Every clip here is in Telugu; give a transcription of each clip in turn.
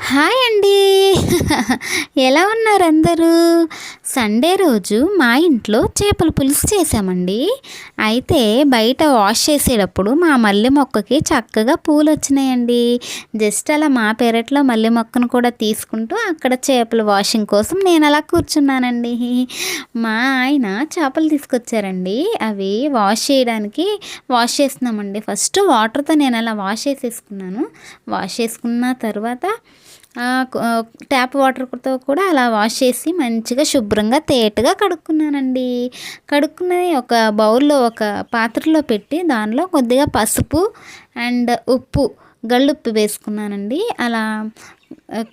హాయ్ అండి. ఎలా ఉన్నారు అందరూ సండే రోజు మా ఇంట్లో చేపల పులుసు చేసామండి అయితే బయట వాష్ చేసేటప్పుడు మా మల్లె మొక్కకి చక్కగా పూలు వచ్చినాయండి జస్ట్ అలా మా పెరట్లో మల్లె మొక్కను కూడా తీసుకుంటూ అక్కడ చేపల వాషింగ్ కోసం నేను అలా కూర్చున్నానండి. మా ఆయన చేపలు తీసుకొచ్చారండి. అవి వాష్ చేయడానికి వాష్ చేస్తున్నామండి. ఫస్ట్ వాటర్తో నేను అలా వాష్ చేసేసుకున్నాను. వాష్ చేసుకున్న తర్వాత ట్యాప్ వాటర్తో కూడా అలా వాష్ చేసి మంచిగా శుభ్రంగా తేటగా కడుక్కున్నానండి. కడుక్కున్నది ఒక బౌల్లో ఒక పాత్రలో పెట్టి దానిలో కొద్దిగా పసుపు అండ్ ఉప్పు గళ్ళుప్పు వేసుకున్నానండి. అలా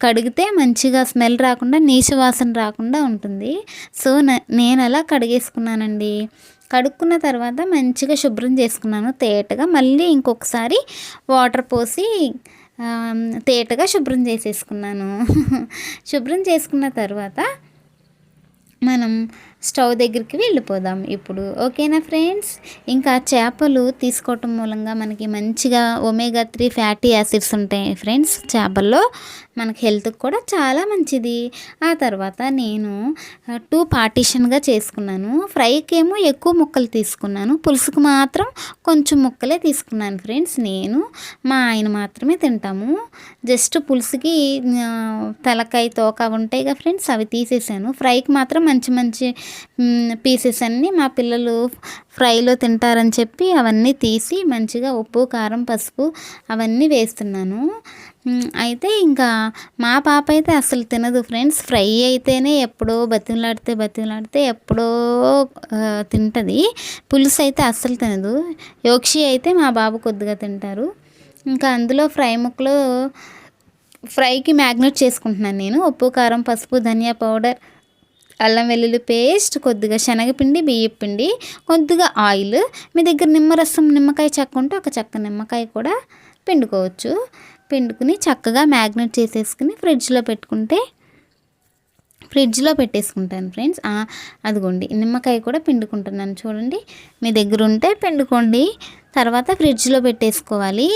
కడిగితే మంచిగా స్మెల్ రాకుండా నీచు వాసన రాకుండా ఉంటుంది. సో నేను అలా కడిగేసుకున్నానండి. కడుక్కున్న తర్వాత మంచిగా శుభ్రం చేసుకున్నాను తేటగా. మళ్ళీ ఇంకొకసారి వాటర్ పోసి తేటగా శుభ్రం చేసేసుకున్నాను. శుభ్రం చేసుకున్న తర్వాత మనం స్టవ్ దగ్గరికి వెళ్ళిపోదాం ఇప్పుడు. ఓకేనా ఫ్రెండ్స్? ఇంకా చేపలు తీసుకోవటం మూలంగా మనకి మంచిగా ఒమేగా త్రీ ఫ్యాటీ యాసిడ్స్ ఉంటాయి ఫ్రెండ్స్ చేపల్లో. మనకి హెల్త్కి కూడా చాలా మంచిది. ఆ తర్వాత నేను టూ పార్టీషన్గా చేసుకున్నాను. ఫ్రైకి ఏమో ఎక్కువ ముక్కలు తీసుకున్నాను. పులుసుకు మాత్రం కొంచెం ముక్కలే తీసుకున్నాను ఫ్రెండ్స్ నేను. మా ఆయన మాత్రమే తింటాము. జస్ట్ పులుసుకి తలకాయ తోక ఉంటాయిగా ఉంటాయి కదా ఫ్రెండ్స్ అవి తీసేసాను. ఫ్రైకి మాత్రం మంచి మంచి పీసెస్ అన్నీ మా పిల్లలు ఫ్రైలో తింటారని చెప్పి అవన్నీ తీసి మంచిగా ఉప్పు కారం పసుపు అవన్నీ వేస్తున్నాను. అయితే ఇంకా మా పాప అయితే అసలు తినదు ఫ్రెండ్స్. ఫ్రై అయితేనే ఎప్పుడో బతిమలాడితే బతిమలాడితే ఎప్పుడో తింటుంది. పులుసు అయితే అస్సలు తినదు. యోక్షి అయితే మా బాబు కొద్దిగా తింటారు. ఇంకా అందులో ఫ్రై ముక్కలు ఫ్రైకి మ్యాగ్నెట్ చేసుకుంటున్నాను నేను. ఉప్పు కారం పసుపు ధనియా పౌడర్ అల్లం వెల్లుల్లి పేస్ట్ కొద్దిగా శనగపిండి బియ్యపిండి కొద్దిగా ఆయిల్. మీ దగ్గర నిమ్మరసం నిమ్మకాయ చెక్క ఉంటే ఒక చెక్క నిమ్మకాయ కూడా పిండుకోవచ్చు. పిండుకుని చక్కగా మ్యాగ్నెట్ చేసేసుకుని ఫ్రిడ్జ్లో పెట్టుకుంటే ఫ్రిడ్జ్లో పెట్టేసుకుంటాను ఫ్రెండ్స్. అదిగోండి నిమ్మకాయ కూడా పిండుకుంటున్నాను చూడండి. మీ దగ్గర ఉంటే పిండుకోండి. తర్వాత ఫ్రిడ్జ్లో పెట్టేసుకోవాలి.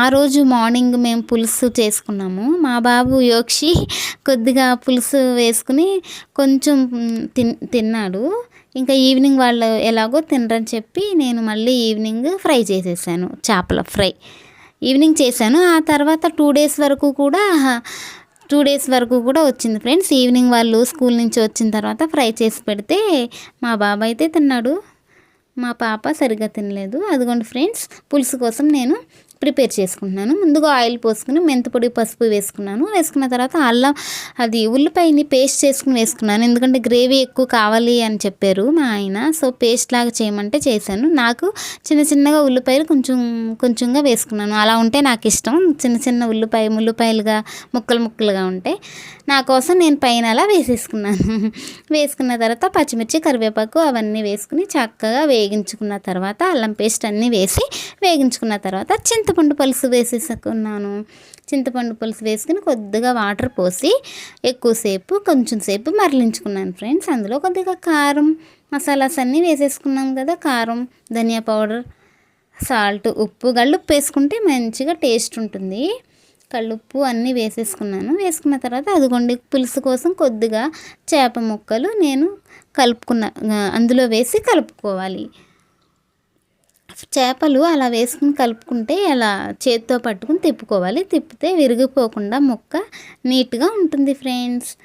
ఆ రోజు మార్నింగ్ మేము పులుసు చేసుకున్నాము. మా బాబు యోక్షి కొద్దిగా పులుసు వేసుకుని కొంచెం తిన్ తిన్నాడు. ఇంకా ఈవినింగ్ వాళ్ళు ఎలాగో తినరని చెప్పి నేను మళ్ళీ ఈవినింగ్ ఫ్రై చేసేసాను చేపల ఫ్రై. ఈవినింగ్ చేశాను. ఆ తర్వాత టూ డేస్ వరకు కూడా టూ డేస్ వరకు కూడా వచ్చింది ఫ్రెండ్స్. ఈవినింగ్ వాళ్ళు స్కూల్ నుంచి వచ్చిన తర్వాత ఫ్రై చేసి పెడితే మా బాబాయ్ అయితే తిన్నాడు. మా పాప సరిగ్గా తినలేదు. అదిగోండి ఫ్రెండ్స్ పులుసు కోసం నేను ప్రిపేర్ చేసుకుంటున్నాను. ముందుగా ఆయిల్ పోసుకుని మెంతిపొడి పసుపు వేసుకున్నాను. వేసుకున్న తర్వాత అల్లం అది ఉల్లిపాయని పేస్ట్ చేసుకుని వేసుకున్నాను. ఎందుకంటే గ్రేవీ ఎక్కువ కావాలి అని చెప్పారు మా ఆయన. సో పేస్ట్ లాగా చేయమంటే చేశాను. నాకు చిన్న చిన్నగా ఉల్లిపాయలు కొంచెం కొంచెంగా వేసుకున్నాను. అలా ఉంటే నాకు ఇష్టం. చిన్న చిన్న ఉల్లిపాయ ముల్లిపాయలుగా ముక్కలు ముక్కలుగా ఉంటే నా కోసం నేను పైన అలా వేసేసుకున్నాను. వేసుకున్న తర్వాత పచ్చిమిర్చి కరివేపాకు అవన్నీ వేసుకుని చక్కగా వేగించుకున్న తర్వాత అల్లం పేస్ట్ అన్నీ వేసి వేగించుకున్న తర్వాత చింతపండు పులుసు వేసేసుకున్నాను. చింతపండు పులుసు వేసుకుని కొద్దిగా వాటర్ పోసి ఎక్కువసేపు కొంచెం సేపు మరలించుకున్నాను ఫ్రెండ్స్. అందులో కొద్దిగా కారం మసాలాస్ అన్నీ వేసేసుకున్నాం కదా కారం ధనియా పౌడర్ సాల్ట్ ఉప్పు గళ్ళుప్పు వేసుకుంటే మంచిగా టేస్ట్ ఉంటుంది. కళ్ళుప్పు అన్నీ వేసేసుకున్నాను. వేసుకున్న తర్వాత అదిగోండి పులుసు కోసం కొద్దిగా చేప ముక్కలు నేను కలుపుకున్న అందులో వేసి కలుపుకోవాలి. చేపలు అలా వేసుకుని కలుపుకుంటే అలా చేతితో పట్టుకుని తిప్పుకోవాలి. తిప్పితే విరిగిపోకుండా ముక్క నీట్గా ఉంటుంది ఫ్రెండ్స్.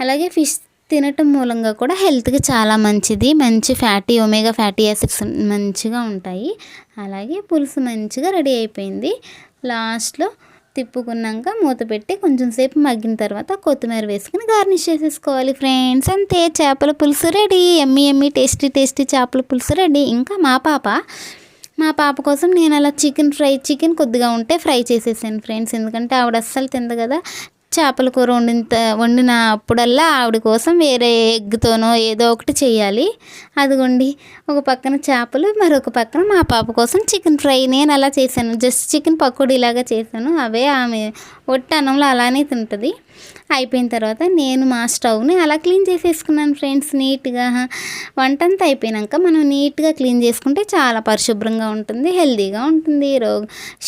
అలాగే ఫిష్ తినటం మూలంగా కూడా హెల్త్కి చాలా మంచిది. మంచి ఫ్యాటీ ఒమేగా ఫ్యాటీ యాసిడ్స్ మంచిగా ఉంటాయి. అలాగే పులుసు మంచిగా రెడీ అయిపోయింది. లాస్ట్లో తిప్పుకున్నాక మూత పెట్టి కొంచెం సేపు మగ్గిన తర్వాత కొత్తిమీర వేసుకుని గార్నిష్ చేసేసుకోవాలి ఫ్రెండ్స్. అంతే చేపల పులుసు ready. Yummy yummy tasty tasty చేపల పులుసు రెడీ. ఇంకా మా పాప మా పాప కోసం నేను అలా చికెన్ ఫ్రై చికెన్ కొద్దిగా ఉంటే ఫ్రై చేసేసాను ఫ్రెండ్స్. ఎందుకంటే ఆవిడ అస్సలు తింది కదా. చేపల కూర వండిన వండిన అప్పుడల్లా ఆవిడ కోసం వేరే ఎగ్తోనో ఏదో ఒకటి చేయాలి. అదిగోండి ఒక పక్కన చేపలు మరొక పక్కన మా పాప కోసం చికెన్ ఫ్రై. నేను అలా చేశాను. జస్ట్ చికెన్ పకోడీలాగా చేశాను. అవే ఆమె ఒట్టి అన్నంలో అలానే తింటుంది. అయిపోయిన తర్వాత నేను మా స్టవ్ని అలా క్లీన్ చేసేసుకున్నాను ఫ్రెండ్స్ నీట్గా. వంట అంతా అయిపోయినాక మనం నీట్గా క్లీన్ చేసుకుంటే చాలా పరిశుభ్రంగా ఉంటుంది హెల్దీగా ఉంటుంది. రో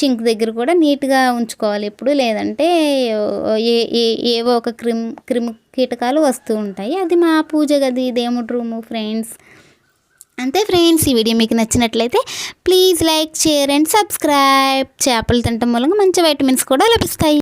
షింక్ దగ్గర కూడా నీట్గా ఉంచుకోవాలి ఎప్పుడు. లేదంటే ఏ ఏ ఏవో ఒక క్రిమ్ క్రిమి కీటకాలు వస్తూ ఉంటాయి. అది మా పూజ గది దేవుడి రూము ఫ్రెండ్స్. అంతే ఫ్రెండ్స్ ఈ వీడియో మీకు నచ్చినట్లయితే please like share and subscribe. చేపలు తినటం మూలంగా మంచి వైటమిన్స్ కూడా లభిస్తాయి.